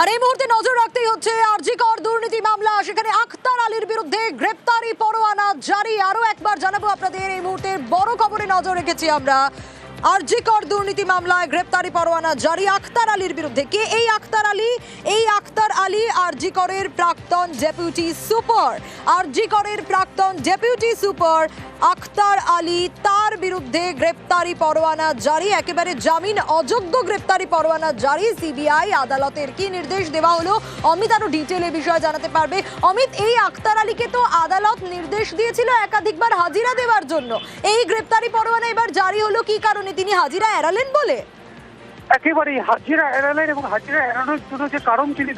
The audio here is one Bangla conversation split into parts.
আর এই মুহূর্তে নজর রাখতেই হচ্ছে আরজিকর দুর্নীতি মামলা। সেখানে আখতার আলীর বিরুদ্ধে গ্রেপ্তারি পরোয়ানা জারি। আরও একবার জানাব আপনাদের এই মুহূর্তে বড় খবরে নজর রেখেছি আমরা। আরজিকর দুর্নীতি মামলায় গ্রেপ্তারি পরোয়ানা জারি। আখতার আলীর বিরুদ্ধে কে এই আখতার আলী? এই আখতার আলী আরজিকরের প্রাক্তন ডেপুটি সুপার। আরজিকরের প্রাক্তন ডেপুটি সুপার আখতার আলী তার বিরুদ্ধে গ্রেপ্তারি পরোয়ানা জারি। একেবারে জামিন অযোগ্য গ্রেপ্তারি পরোয়ানা জারি। সিবিআই আদালতের কি নির্দেশ দেওয়া হলো? অমিত আরও ডিটেলে বিষয়ে জানাতে পারবে। অমিত, এই আখতার আলীকে তো আদালত নির্দেশ দিয়েছিল একাধিকবার হাজিরা দেওয়ার জন্য। এই গ্রেপ্তারি পরোয়ানা এবার জারি হলো কি কারণে? তিনি হাজিরা এড়ালেন বলে? একেবারেই হাজিরা এড়ালেন এবং হাজিরা এড়ানোর জন্য যে কারণ তিনি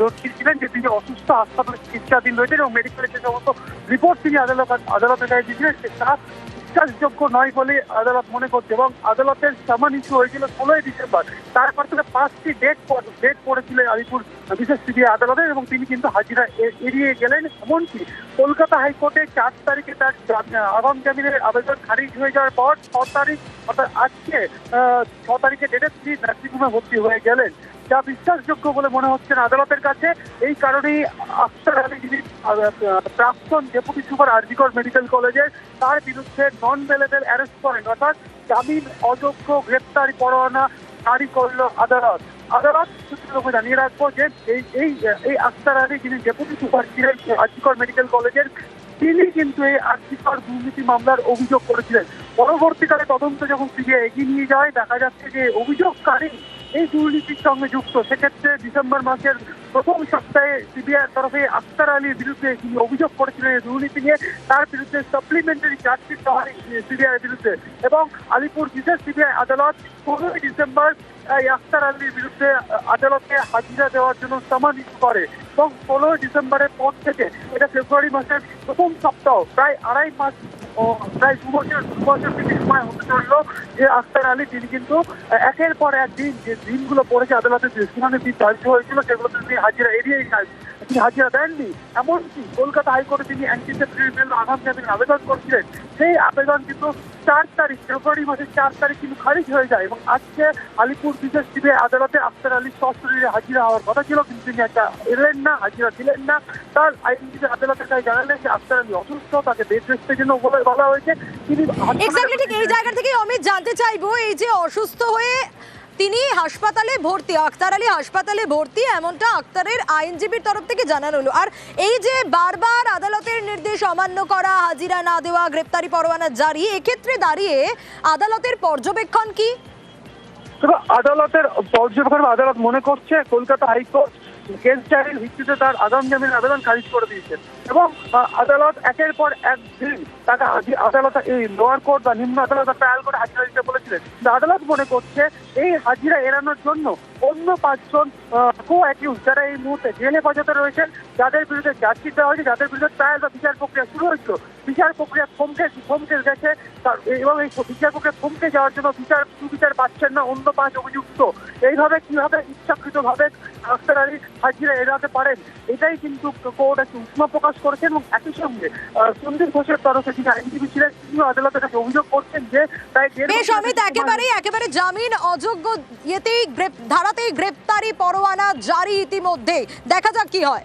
ধরছিলেন যে তিনি অসুস্থ হাসপাতালে চিকিৎসাধীন রয়েছেন এবং মেডিকেলের যে সমস্ত রিপোর্ট তিনি আদালত আদালতের কাছে দিয়েছিলেন তা বিশ্বাসযোগ্য নয় বলে আদালত মনে করছে এবং আদালতের সামান ইস্যু হয়েছিল ষোলোই ডিসেম্বর। তারপর থেকে পাঁচটি ডেট ডেট পড়েছিল আলিপুর বিশেষ সিবিআই আদালতে এবং তিনি কিন্তু হাজিরা এড়িয়ে গেলেন। এমনকি কলকাতা হাইকোর্টে চার তারিখে তার আগাম জামিনের আবেদন খারিজ হয়ে যাওয়ার পর ছ তারিখ, অর্থাৎ আজকে ছ তারিখে ডেটে তিনি নার্সিংহোমে ভর্তি হয়ে গেলেন। যা বিশ্বাসযোগ্য বলে মনে হচ্ছে না আদালতের কাছে। এই কারণেই আফতার আলী, যিনি প্রাক্তন ডেপুটি সুপার আরজিকর মেডিকেল কলেজের তার বিরুদ্ধে নন বেলেবেল অ্যারেস্ট করেন। অর্থাৎ জামিন অযোগ্য, গ্রেপ্তারি পরোয়ানা জারি করল আদালত। আদালত সূত্রে জানিয়ে রাখব যে এই এই এই আখতার আলী যিনি ডেপুটি সুপার ছিলেন আরজিকর মেডিকেল কলেজের, তিনি কিন্তু এই আর্থিকর দুর্নীতি মামলার অভিযোগ করেছিলেন। পরবর্তীকালে তদন্ত যখন সিবিআই এগিয়ে নিয়ে যায়, দেখা যাচ্ছে যে অভিযোগকারী এই দুর্নীতির সঙ্গে যুক্ত। সেক্ষেত্রে ডিসেম্বর মাসের প্রথম সপ্তাহে সিবিআই তরফে আখতার আলীর বিরুদ্ধে তিনি অভিযোগ করেছিলেন এই দুর্নীতি নিয়ে, তার বিরুদ্ধে সাপ্লিমেন্টারি চার্জশিট দেওয়া হয় সিবিআই বিরুদ্ধে। এবং আলিপুর বিশেষ সিবিআই আদালত পনেরোই ডিসেম্বর এই আখতার আলীর বিরুদ্ধে আদালতে হাজিরা দেওয়ার জন্য সামান করে এবং ষোলোই ডিসেম্বরের পর থেকে এটা ফেব্রুয়ারি মাসের প্রথম সপ্তাহ, প্রায় আড়াই মাস প্রায় দু বছর দু বছর থেকে সময় হতে চলল যে আখতার আলী, তিনি কিন্তু একের পর এক দিন যে দিনগুলো পড়েছে আদালতে, যে শুনানি দিন ধার্য হয়েছিল সেগুলোতে তিনি হাজিরা এড়িয়েই যায় তিনি হাজিরা দেননি। এমনকি কলকাতা হাইকোর্টে তিনি অ্যান্টিসেপ্টরি বিল আগাম আবেদন করছিলেন। সেই আবেদন কিন্তু চার তারিখ, ফেব্রুয়ারি মাসের চার তারিখ কিন্তু খারিজ হয়ে যায় এবং আজকে আলিপুর বিশেষ সিবিআই আদালতে আফতার আলী সশরীরে হাজিরা হওয়ার কথা ছিল, কিন্তু তিনি একটা এলেন না, হাজিরা দিলেন না। তার আইনজীবী আদালতে তাই জানালেন যে আফতার আলী অসুস্থ, তাকে বেড রেস্টের জন্য বলে হয়েছে। তিনি এই জায়গা থেকে অমিত জানতে চাইব, এই যে অসুস্থ হয়ে তিনি হাসপাতালে ভর্তি, আক্তার আলী হাসপাতালে ভর্তি, এমনটা আক্তারের আইনজীবীর তরফ থেকে জানানো হলো। আর এই যে বারবার আদালতের নির্দেশ অমান্য করা, হাজিরা না দেওয়া, গ্রেপ্তারি পরোয়ানা জারি, এক্ষেত্রে দাঁড়িয়ে আদালতের পর্যবেক্ষণ কি? আদালতের পর্যবেক্ষণ আদালত মনে করছে, কলকাতা হাইকোর্ট কেস ভিত্তিতে তার আগাম জামিনের আবেদন খারিজ করে দিয়েছে এবং আদালত একের পর এক দিন তাকে আদালত, এই লোয়ার কোর্ট বা নিম্ন আদালত ট্রায়াল করে হাজিরা দিতে বলেছিলেন আদালত মনে করছে এই হাজিরা এড়ানোর জন্য অন্য পাঁচজন কো অ্যাকিউজ যারা এই মুহূর্তে। জেলে হেফাজতে রয়েছেন যাদের বিরুদ্ধে চার্জশিট দেওয়া হয়েছে যাদের বিরুদ্ধে ট্রায়াল বা বিচার প্রক্রিয়া শুরু হয়েছিল। বিচার প্রক্রিয়া থমকে থমকে গেছে। এবং এই বিচার প্রক্রিয়া থমকে যাওয়ার জন্য বিচার সুবিচার পাচ্ছেন না অন্য পাঁচ অভিযুক্ত। এইভাবে কীভাবে ইচ্ছাকৃতভাবে আখতার আলী হাজিরা এড়াতে পারেন এটাই কিন্তু কোর্ট একটি উষ্ম প্রকাশ করেছেন এবং একই সঙ্গে সন্দীপ ঘোষের তরফে যিনি আইনজীবী ছিলেন তিনিও আদালতের কাছে অভিযোগ করছেন যে তাই বেশ অমিত একেবারেই একেবারে জামিন অযোগ্য ইয়েতেই ধারাতেই গ্রেপ্তারি পরোয়ানা জারি ইতিমধ্যে দেখা যাক কি হয়।